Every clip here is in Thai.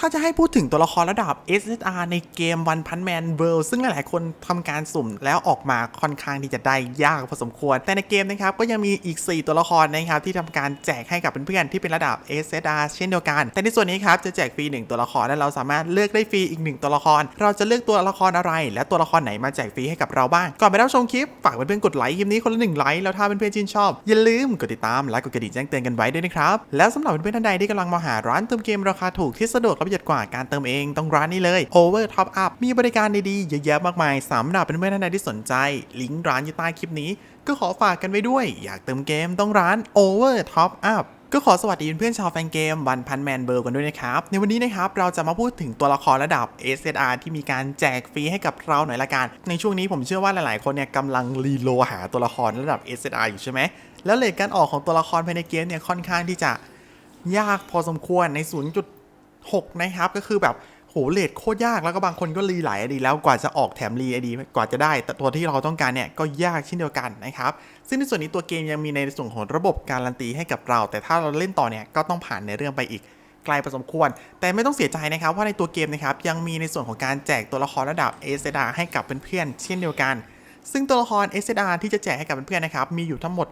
ถ้าจะให้พูดถึงตัวละครระดับ SSR ในเกม One Punch Man World ซึ่งหลาย ๆ คนทำการสุ่มแล้วออกมาค่อนข้างที่จะได้ยากพอสมควร แต่ในเกมนะครับก็ยังมีอีก 4 ตัวละครนะครับที่ทำการแจกให้กับเพื่อน ๆ ที่เป็นระดับ SSR เช่นเดียวกัน แต่ในส่วนนี้ครับจะแจกฟรี 1 ตัวละครและเราสามารถเลือกได้ฟรีอีก 1 ตัวละคร เราจะเลือกตัวละครอะไร และตัวละครไหนมาแจกฟรีให้กับเราบ้าง ก่อนไปรับชมคลิปฝากเพื่อน ๆ กดไลค์คลิปนี้คนละหนึ่งไลค์แล้วถ้าเพื่อน ๆ ชื่นชอบอย่าลืมกดติดตามและกดกระดิ่งแจ้งเตือนกันไว้ด้วยนะครับแล้วสำหรับเพื่อนๆท่านใดที่กำลังมองหาร้านเติมเกมราคาถูกที่สะดวกประหยัดกว่าการเติมเองต้องร้านนี้เลย Over Top Up มีบริการดีๆเยอะแยะมากมายสำหรับเพื่อนๆท่านใดที่สนใจ ลิงก์ร้านอยู่ใต้คลิปนี้ ก็ขอฝากกันไว้ด้วย อยากเติมเกมต้องร้าน Over Top Up ก็ขอสวัสดีเพื่อนๆชาวแฟนเกมวันพันแมนเบิร์กันด้วยนะครับ ในวันนี้นะครับเราจะมาพูดถึงตัวละครระดับ SSR ที่มีการแจกฟรีให้กับเราหน่อยละกัน ในช่วงนี้ผมเชื่อว่าหลายๆคนเนี่ยกำลังรีโลหาตัวละครระดับ SSR อยู่ใช่ไหมแล้วเลทการออกของตัวละครภายในเกมเนี่ยค่อนข้างที่จะยากพอสมควรใน 6 นะครับ ก็คือแบบโหเลทโคตรยากแล้วก็บางคนก็รีหลายอดีแล้วกว่าจะออกแถมรีอดีกว่าจะได้แต่ตัวที่เราต้องการเนี่ยก็ยากเช่นเดียวกันนะครับ ซึ่งในส่วนนี้ตัวเกมยังมีในส่วนของระบบการันตีให้กับเรา แต่ถ้าเราเล่นต่อเนี่ยก็ต้องผ่านในเรื่องไปอีกไกลพอสมควร แต่ไม่ต้องเสียใจนะครับว่าในตัวเกมนะครับยังมีในส่วนของการแจกตัวละครระดับ a อ d a ให้กับเพื่อนๆเช่นเดียวกัน ซึ่งตัวละคร a อ d a ที่จะแจกให้กับเพื่อนๆนะครับมีอยู่ทั้งหมด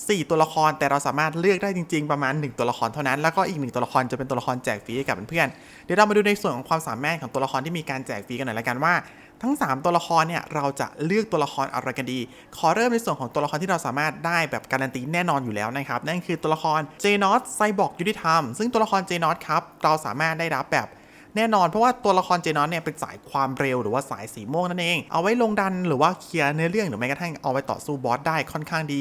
4 ตัวละครแต่เราสามารถเลือกได้จริง ๆ ประมาณ 1 ตัวละครเท่านั้น แล้วก็อีก 1 ตัวละครจะเป็นตัวละครแจกฟรีให้กับเพื่อนๆเดี๋ยวเรามาดูในส่วนของความสามารถของตัวละครที่มีการแจกฟรีกันหน่อยละกันว่าทั้ง 3 ตัวละครเนี่ยเราจะเลือกตัวละครอะไรกันดี ขอเริ่มในส่วนของตัวละครที่เราสามารถได้แบบการันตีแน่นอนอยู่แล้วนะครับ นั่นคือตัวละครเจนอตไซบอร์กยุติธรรม ซึ่งตัวละครเจนอตครับเราสามารถได้รับแบบแน่นอนเพราะว่าตัวละครเจนอสเนี่ยเป็นสายความเร็วหรือว่าสายสีม่วงนั่นเอง เอาไว้ลงดันหรือว่าเคลียร์เนื้อเรื่องหรือแม้กระทั่งเอาไว้ต่อสู้บอสได้ค่อนข้างดี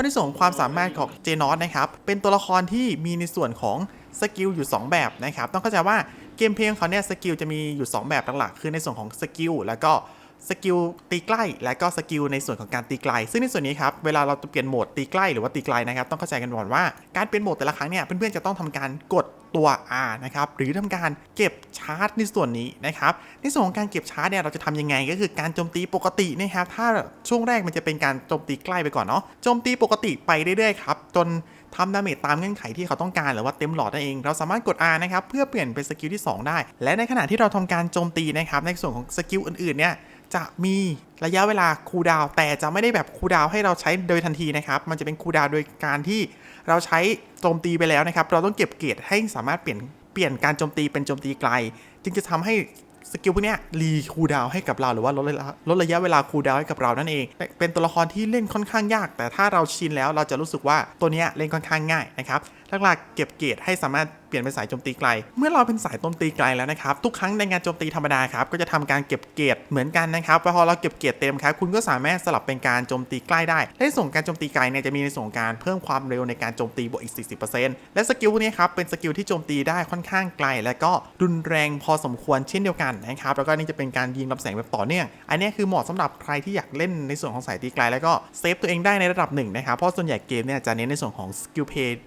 เพราะในส่วนของความสามารถของเจนอสนะครับ เป็นตัวละครที่มีในส่วนของสกิลอยู่ 2 แบบนะครับ ต้องเข้าใจว่าเกมเพลงเขาเนี่ยสกิลจะมีอยู่ 2 แบบหลักๆ คือในส่วนของสกิลแล้วก็สกิลตีใกล้และก็สกิลในส่วนของการตีไกล ซึ่งในส่วนนี้ครับ เวลาเราจะเปลี่ยนโหมดตีใกล้หรือว่าตีไกลนะครับ ต้องเข้าใจกันก่อนว่าการเปลี่ยนโหมดแต่ละครั้งเนี่ย เพื่อนๆจะต้องทำการกด ตัว R นะครับ หรือทำการเก็บชาร์จในส่วนนี้นะครับ ในส่วนของการเก็บชาร์จเนี่ยเราจะทำยังไงก็คือการโจมตีปกตินะครับ ถ้าช่วงแรกมันจะเป็นการโจมตีใกล้ไปก่อนเนาะ โจมตีปกติไปเรื่อยๆครับ จนทำดาเมจตามเงื่อนไขที่เขาต้องการหรือว่าเต็มหลอดนั่นเอง เราสามารถกด R นะครับเพื่อเปลี่ยนเป็นสกิลที่ 2 ได้ และในขณะที่เราทำการโจมตีนะครับในส่วนของสกิลอื่นๆเนี่ย จะมีระยะเวลาคูลดาวแต่จะไม่ได้แบบคูลดาวให้เราใช้โดยทันทีนะครับ มันจะเป็นคูลดาวโดยการที่เราใช้โจมตีไปแล้วนะครับ เราต้องเก็บเกรดให้สามารถเปลี่ยนเปลี่ยนการโจมตีเป็นโจมตีไกล จึงจะทำให้สกิลพวกนี้รีคูลดาวให้กับเราหรือว่าลดระยะลดระยะเวลาคูลดาวให้กับเรานั่นเอง เป็นตัวละครที่เล่นค่อนข้างยาก แต่ถ้าเราชินแล้วเราจะรู้สึกว่าตัวนี้เล่นค่อนข้างง่ายนะครับหลักๆเก็บเกรดให้สามารถ เปลี่ยนเป็นสายโจมตีไกล เมื่อเราเป็นสายโจมตีไกลแล้วนะครับ ทุกครั้งในงานโจมตีธรรมดาครับ ก็จะทำการเก็บเกรดเหมือนกันนะครับพอเราเก็บเกรดเต็มครับ คุณก็สามารถสลับเป็นการโจมตีใกล้ได้ และในส่วนการโจมตีไกลเนี่ยจะมีในส่งการเพิ่มความเร็วในการโจมตีบวกอีก 40%และสกิลพวกนี้ครับเป็นสกิลที่โจมตีได้ค่อนข้างไกล และก็รุนแรงพอสมควรเช่นเดียวกันนะครับ แล้วก็นี่จะเป็นการยิงลำแสงแบบต่อเนื่อง อันนี้คือเหมาะสำหรับใครที่อยากเล่นในส่วนของสายตีไกล แล้วก็เซฟตัวเองได้ในระดับหนึ่งนะครับ เพราะส่วนใหญ่เกมเนี่ยจะเน้นในส่วนของสกิลเพย์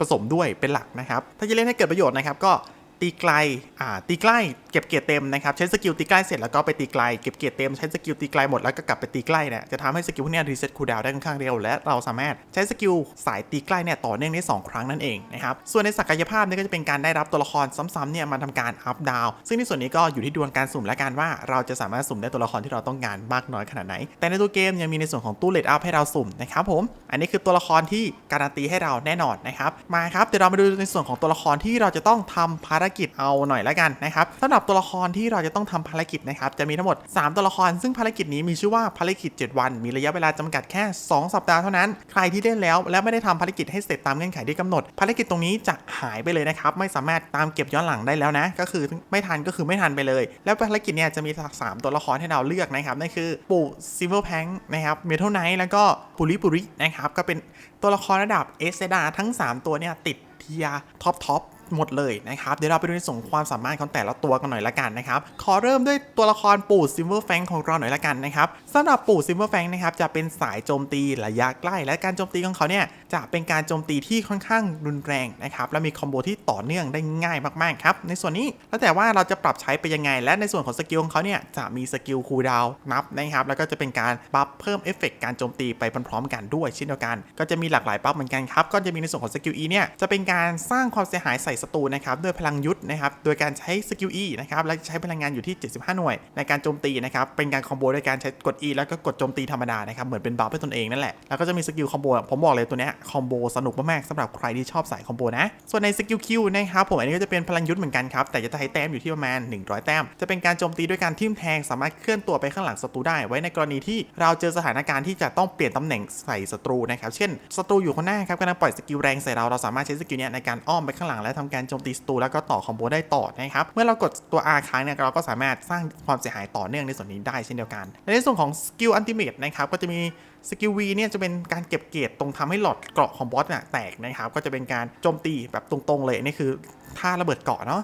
ผสมด้วยเป็นหลักนะครับ ถ้าจะเล่นให้เกิดประโยชน์นะครับก็ ตีไกล อ่า ตีใกล้ เก็บเกียร์เต็มนะครับ ใช้สกิลตีใกล้เสร็จแล้วก็ไปตีไกล เก็บเกียร์เต็ม ใช้สกิลตีไกลหมดแล้วก็กลับไปตีใกล้เนี่ย จะทำให้สกิลพวกนี้รีเซ็ตคูลดาวได้ค่อนข้างเร็ว และเราสามารถใช้สกิลสายตีใกล้เนี่ยต่อเนื่องได้ 2 ครั้งนั่นเองนะครับ ส่วนในศักยภาพเนี่ยก็จะเป็นการได้รับตัวละครซ้ำๆเนี่ยมาทำการอัพดาว ซึ่งในส่วนนี้ก็อยู่ที่ดวงการสุ่มและการว่าเราจะสามารถสุ่มได้ตัวละครที่เราต้องการมากน้อยขนาดไหน แต่ในตัวเกมยังมีในส่วนของตู้เลดอัพให้เราสุ่มนะครับผม อันนี้คือตัวละครที่การันตีให้เราแน่นอนนะครับ มาครับเดี๋ยวเรามาดูในส่วนของตัวละครที่เราจะต้องทำภารกิจเอาหน่อยละกันนะครับสำหรับตัวละครที่เราจะต้องทำภารกิจนะครับจะมีทั้งหมด 3 ตัวละคร ซึ่งภารกิจนี้มีชื่อว่าภารกิจ 7 วัน มีระยะเวลาจำกัดแค่ 2 สัปดาห์เท่านั้น ใครที่เล่นแล้วและไม่ได้ทำภารกิจให้เสร็จตามเงื่อนไขที่กำหนด ภารกิจตรงนี้จะหายไปเลยนะครับไม่สามารถตามเก็บย้อนหลังได้แล้วนะ ก็คือไม่ทันก็คือไม่ทันไปเลย แล้วภารกิจเนี่ยจะมีสามตัวละครให้เราเลือกนะครับนั่นคือปู่ซิลเวอร์แพงนะครับเมทัลไนท์แล้วก็ปุริปุรินะครับก็เป็นตัวละครระดับเอสเดาทั้ง 3 ตัวเนี่ยติดเทียท็อปท็อป หมดเลยนะครับ เดี๋ยวเราไปดูในส่วนของความสามารถของแต่ละตัวกันหน่อยละกันนะครับ ขอเริ่มด้วยตัวละครปู่ซิลเวอร์แฟงของเราหน่อยละกันนะครับสำหรับปู่ซิลเวอร์แฟงนะครับจะเป็นสายโจมตีระยะใกล้ และการโจมตีของเขาเนี่ยจะเป็นการโจมตีที่ค่อนข้างรุนแรงนะครับและมีคอมโบที่ต่อเนื่องได้ง่ายมากๆครับในส่วนนี้แล้วแต่ว่าเราจะปรับใช้ไปยังไง และในส่วนของสกิลของเขาเนี่ยจะมีสกิลคูลดาวนับนะครับแล้วก็จะเป็นการบัฟเพิ่มเอฟเฟกต์การโจมตีไปพร้อมๆกันด้วยเช่นเดียวกัน ก็จะมีหลากหลายบัฟเหมือนกันครับก็จะมีในส่วนของสกิล E เนี่ยจะเป็นการสร้างความเสียหายใส่ศัตรูนะครับด้วยพลังยุทธนะครับโดยการใช้สกิล E นะครับและใช้พลังงานอยู่ที่ 75 หน่วย ในการโจมตีนะครับเป็นการคอมโบด้วยการใช้กด E แล้วก็กดโจมตีธรรมดานะครับเหมือนเป็นบัฟให้ตนเองนั่นแหละแล้วก็จะมีสกิลคอมโบผมบอกเลยตัวนี้คอมโบสนุกมากๆสำหรับใครที่ชอบสายคอมโบนะส่วนในสกิล Q นะครับผมอันนี้ก็จะเป็นพลังยุทธเหมือนกันครับแต่จะใช้แต้มอยู่ที่ประมาณ 100 แต้ม จะเป็นการโจมตีด้วยการทิ่มแทง สามารถเคลื่อนตัวไปข้างหลังศัตรูได้ ไว้ในกรณีที่เราเจอสถานการณ์ที่จะต้องเปลี่ยนตำแหน่งใส่ศัตรูนะครับเช่นศัตรูอยู่ข้างหน้าครับกำลังปล่อยสกิลแรงใส่เราเราสามารถใช้สกิลนี้ในการอ้อมไปข้างหลังและทำการโจมตีศัตรูแล้วก็ต่อคอมโบได้ต่อนะครับ เมื่อเรากดตัว R ค้างเนี่ยเราก็สามารถสร้างความเสียหายต่อเนื่องในส่วนนี้ได้เช่นเดียวกัน ในส่วนของสกิลอันติเมตนะครับก็จะมีสกิล V เนี่ยจะเป็นการเก็บเกรดตรงทำให้หลอดเกราะของบอสเนี่ยแตกนะครับก็จะเป็นการโจมตีแบบตรงๆเลยนี่คือท่าระเบิดเกราะเนาะ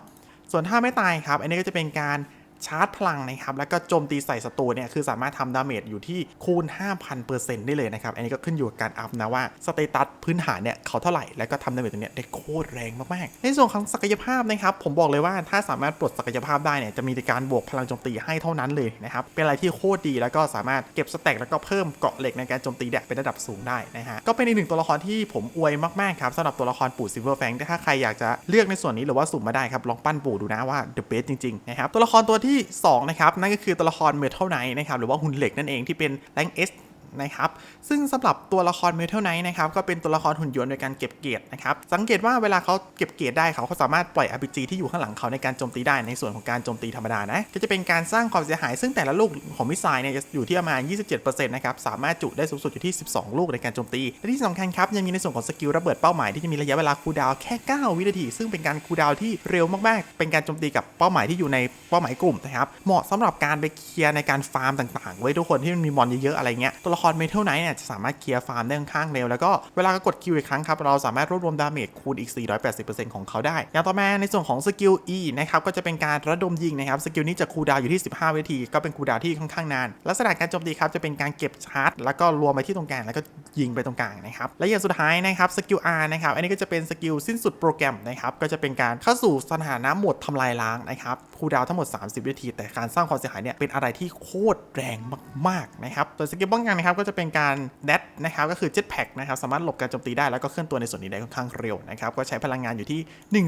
ส่วนท่าไม่ตายครับ อันนี้ก็จะเป็นการ ชาร์จพลังนะครับ แล้วก็โจมตีใส่ศัตรูเนี่ยคือสามารถทำดาเมจอยู่ที่คูณ 5,000%ได้เลยนะครับ อันนี้ก็ขึ้นอยู่กับการอัพนะว่าสเตตัสพื้นฐานเนี่ยเขาเท่าไหร่แล้วก็ทำดาเมจตรงเนี้ยได้โคตรแรงมากๆ ในส่วนของศักยภาพนะครับผมบอกเลยว่าถ้าสามารถปลดศักยภาพได้เนี่ยจะมีการบวกพลังโจมตีให้เท่านั้นเลยนะครับเป็นอะไรที่โคตรดีแล้วก็สามารถเก็บสแต็กแล้วก็เพิ่มเกาะเหล็กในการโจมตีเนี่ยเป็นระดับสูงได้นะฮะก็เป็นอีกหนึ่งตัวละครที่ผมอวยมากๆครับสำหรับตัวละครปู่ซิลเวอร์แฟงถ้าใครอยากจะเลือกในส่วนนี้หรือว่าสุ่มมาได้ครับลองปั้นปู่ดูนะว่า the best จริงๆนะครับตัวละครตัวที่สองนะครับนั่นก็คือตัวละครเมทัลไนท์นะครับหรือว่าหุ่นเหล็กนั่นเองที่เป็นแรงเอส นะครับ ซึ่งสำหรับตัวละครเมทัลไนท์นะครับก็เป็นตัวละครหุ่นยนต์ในการเก็บเกียรตินะครับ สังเกตว่าเวลาเขาเก็บเกียรติได้เขาเขาสามารถปล่อย RPG ที่อยู่ข้างหลังเขาในการโจมตีได้ในส่วนของการโจมตีธรรมดานะ ก็จะเป็นการสร้างความเสียหายซึ่งแต่ละลูกของมิสไซล์เนี่ยจะอยู่ที่ประมาณ 27%นะครับ สามารถจุได้สูงสุดอยู่ที่ 12 ลูกในการโจมตี และที่สำคัญครับ ยังมีในส่วนของสกิลระเบิดเป้าหมายที่จะมีระยะเวลาคูลดาวแค่ 9 วินาที ซึ่งเป็นการคูลดาวที่เร็วมากๆ เป็นการโจมตีกับเป้าหมายที่อยู่ในเป้าหมายกลุ่มนะครับ เหมาะสำหรับการไปเคลียร์ในการฟาร์มต่างๆ ไว้ทุกคนที่มันมีมอนเยอะๆอะไรเงี้ย ตัวละคครเมทัลไนท์เนี่ยจะสามารถเคลียร์ฟาร์มได้ค่อนข้างเร็ว แล้วก็เวลากดคิวอีกครั้งครับ เราสามารถรวบรวมดาเมจคูณอีก 480%ของเขาได้ อย่างต่อมาในส่วนของสกิล E นะครับ ก็จะเป็นการระดมยิงนะครับ สกิลนี้จะคูดาวอยู่ที่ 15 วินาที ก็เป็นคูดาวที่ค่อนข้างนาน ลักษณะการโจมตีครับจะเป็นการเก็บชาร์จ แล้วก็รวมไปที่ตรงกลางแล้วก็ยิงไปตรงกลางนะครับ และอย่างสุดท้ายนะครับสกิล R นะครับอันนี้ก็จะเป็นสกิลสิ้นสุดโปรแกรมนะครับก็จะเป็นการเข้าสู่สถานะโหมดทำลายล้างนะครับคูดาวทั้งหมด 30 วินาที แต่การสร้างความเสียหายเนี่ยเป็นอะไรที่โคตรแรงมากๆนะครับส่วนสกิลป้องกันนะครับก็จะเป็นการแดดนะครับก็คือเจ็ตแพ็กนะครับสามารถหลบการโจมตีได้แล้วก็เคลื่อนตัวในส่วนนี้ได้ค่อนข้างเร็วนะครับก็ใช้พลังงานอยู่ที่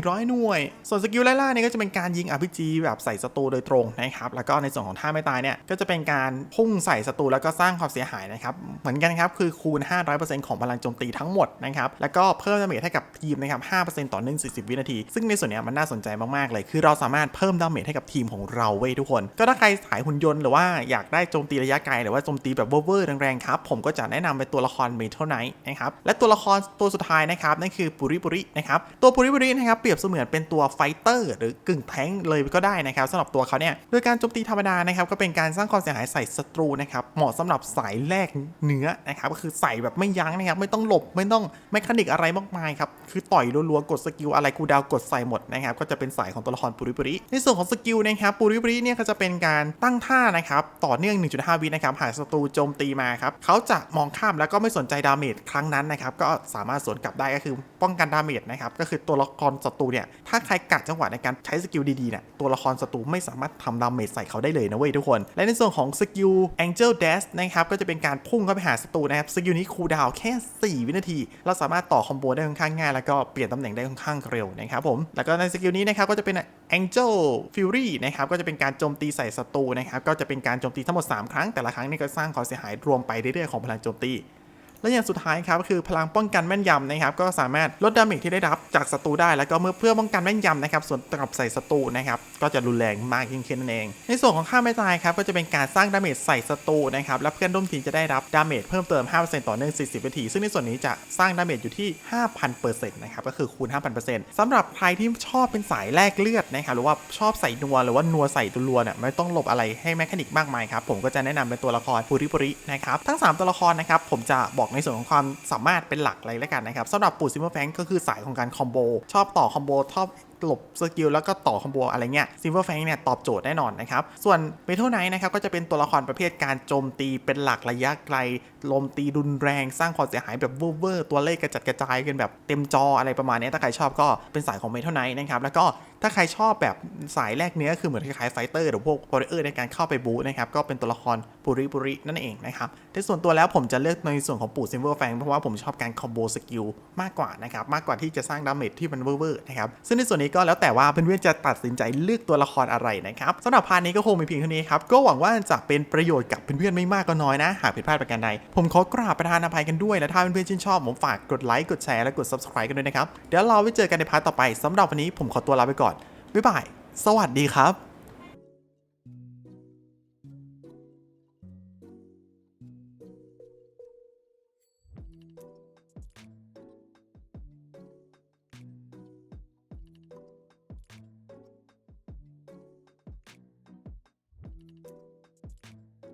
100 หน่วย ส่วนสกิลไล่ล่าเนี่ยก็จะเป็นการยิง RPG แบบใส่ศัตรูโดยตรงนะครับแล้วก็ในส่วนของท่าไม่ตายเนี่ยก็จะเป็นการพุ่งใส่ศัตรูแล้วก็สร้างความเสียหายนะครับเหมือนกันครับคือคูณ 500%ของพลังโจมตีทั้งหมดนะครับแล้วก็เพิ่มดาเมจให้กับทีมนะครับ5%ต่อ1 40 วินาที ซึ่งในส่วนเนี้ยมันน่าสนใจมากๆเลย คือเราสามารถเพิ่มดาเมจให้กับทีมของเราเว้ยทุกคน ก็ถ้าใครสายหุ่นยนต์หรือว่าอยากได้โจมตีระยะไกลหรือว่าโจมตีแบบเวอร์ๆแรงๆครับ ผมก็จะแนะนำเป็นตัวละครเมทัลไนท์นะครับ และตัวละครตัวสุดท้ายนะครับนั่นคือปุริปุรินะครับ ตัวปุริปุรินะครับเปรียบเสมือนเป็นตัวไฟเตอร์หรือกึ่งแท้งเลยก็ได้นะครับสำหรับตัวเขาเนี่ยโดยการโจมตีธรรมดานะครับก็เป็นการสร้างความเสียหายใส่ศัตรูนะครับเหมาะสำหรับสายแลกเนื้อนะครับก็คือใส่แบบไม่ยั้งนะครับไม่ต้องหลบไม่ต้องไม่คนิกอะไรมากมายครับคือต่อยรัวๆกดสกิลอะไรกูดาวกดใส่หมดนะครับก็จะเป็นสายของตัวละครปุริปุริในส่วนของสกิลนะครับปุริปุริเนี่ยก็จะเป็นการตั้งท่านะครับต่อเนื่อง 1.5 วินะครับหากศัตรูโจมตีมาครับเขาจะมองข้ามแล้วก็ไม่สนใจดาเมจครั้งนั้นนะครับก็สามารถสวนกลับได้ก็คือป้องกันดาเมจนะครับก็คือตัวละครศัตรูเนี่ยถ้าใครกัดจังหวะในการใช้สกิลดีๆเนี่ยตัวละครศัตรูไม่สามารถทำดาเมจใส่เขาได้เลยนะเว้ยทุกคน และในส่วนของสกิล Angel Dash นะครับก็จะเป็นการพุ่งเข้าไปหาศัตรูนะครับสกิลนี้คูลดาวแค่ 4 วินาที เราสามารถต่อคอมโบได้ค่อนข้างง่ายแล้วก็เปลี่ยนตำแหน่งได้ค่อนข้างเร็วนะครับผมแล้วก็ในสกิลนี้นะครับก็จะเป็น Angel Fury นะครับก็จะเป็นการโจมตีใส่ศัตรูนะครับก็จะเป็นการโจมตีทั้งหมด 3 ครั้งแต่ละครั้งนี่ก็สร้างความเสียหายรวมไปเรื่อยๆของพลังโจมตี และอย่างสุดท้ายครับก็คือพลังป้องกันแม่นยำนะครับก็สามารถลดดาเมจที่ได้รับจากศัตรูได้แล้วก็เมื่อเพื่อป้องกันแม่นยำนะครับส่วนกับใส่ศัตรูนะครับก็จะรุนแรงมากยิ่งขึ้นนั่นเอง ในส่วนของค่าไม่ตายครับก็จะเป็นการสร้างดาเมจใส่ศัตรูนะครับและเพื่อนร่วมทีมจะได้รับดาเมจเพิ่มเติม 5%ต่อเนื่อง 40 นาที ซึ่งในส่วนนี้จะสร้างดาเมจอยู่ที่ 5,000%นะครับก็คือคูณ 5,000%สำหรับใครที่ชอบเป็นสายแลกเลือดนะครับหรือว่าชอบใส่นัวหรือว่านัวใส่ตัวรัวเนี่ยไม่ต้องหลบอะไรให้แมคานิกมากมายครับผมก็จะแนะนำเป็นตัวละครปุริปุรินะครับทั้งสามตัวละครนะครับผมจะบอกในส่วนของความสามารถเป็นหลักเลยแล้วกันนะครับสำหรับปู่ซิมเมอร์แฟงก็คือสายของการคอมโบชอบต่อคอมโบชอบ หลบสกิลแล้วก็ต่อคอมโบอะไรเงี้ยซิลเวอร์แฟงเนี่ยตอบโจทย์แน่นอนนะครับ ส่วนเมทัลไนท์นะครับก็จะเป็นตัวละครประเภทการโจมตีเป็นหลักระยะไกลลมตีรุนแรงสร้างความเสียหายแบบเวอร์ๆตัวเลขกระจัดกระจายกันแบบเต็มจออะไรประมาณนี้ถ้าใครชอบก็เป็นสายของเมทัลไนท์นะครับแล้วก็ถ้าใครชอบแบบสายแรกเนื้อคือเหมือนคล้ายๆไฟเตอร์หรือพวกวอริเออร์ในการเข้าไปบู๊นะครับก็เป็นตัวละครปุริปุรินั่นเองนะครับแต่ส่วนตัวแล้วผมจะเลือกในส่วนของปู่ซิมเวอร์แฟงเพราะว่าผมชอบการคอมโบสกิลมากกว่านะครับมากกว่าที่จะสร้างดาเมจที่มันเวอร์ๆนะครับซึ่งในส่วนนี้ก็แล้วแต่ว่าเพื่อนๆจะตัดสินใจเลือกตัวละครอะไรนะครับสำหรับพาร์ทนี้ก็คงมีเพียงเท่านี้ครับก็หวังว่าจะเป็นประโยชน์กับเพื่อนๆไม่มากก็น้อยนะ หากผิดพลาดประการใดผมขอกราบประธานอภัยกันด้วยและถ้าเพื่อนๆชื่นชอบผมฝากกดไลค์กดแชร์และกด subscribe กันด้วยนะครับเดี๋ยวเราไว้เจอกันในพาร์ทต่อไปสำหรับวันนี้ผมขอตัวลาไปก่อนบ๊ายบายสวัสดีครับ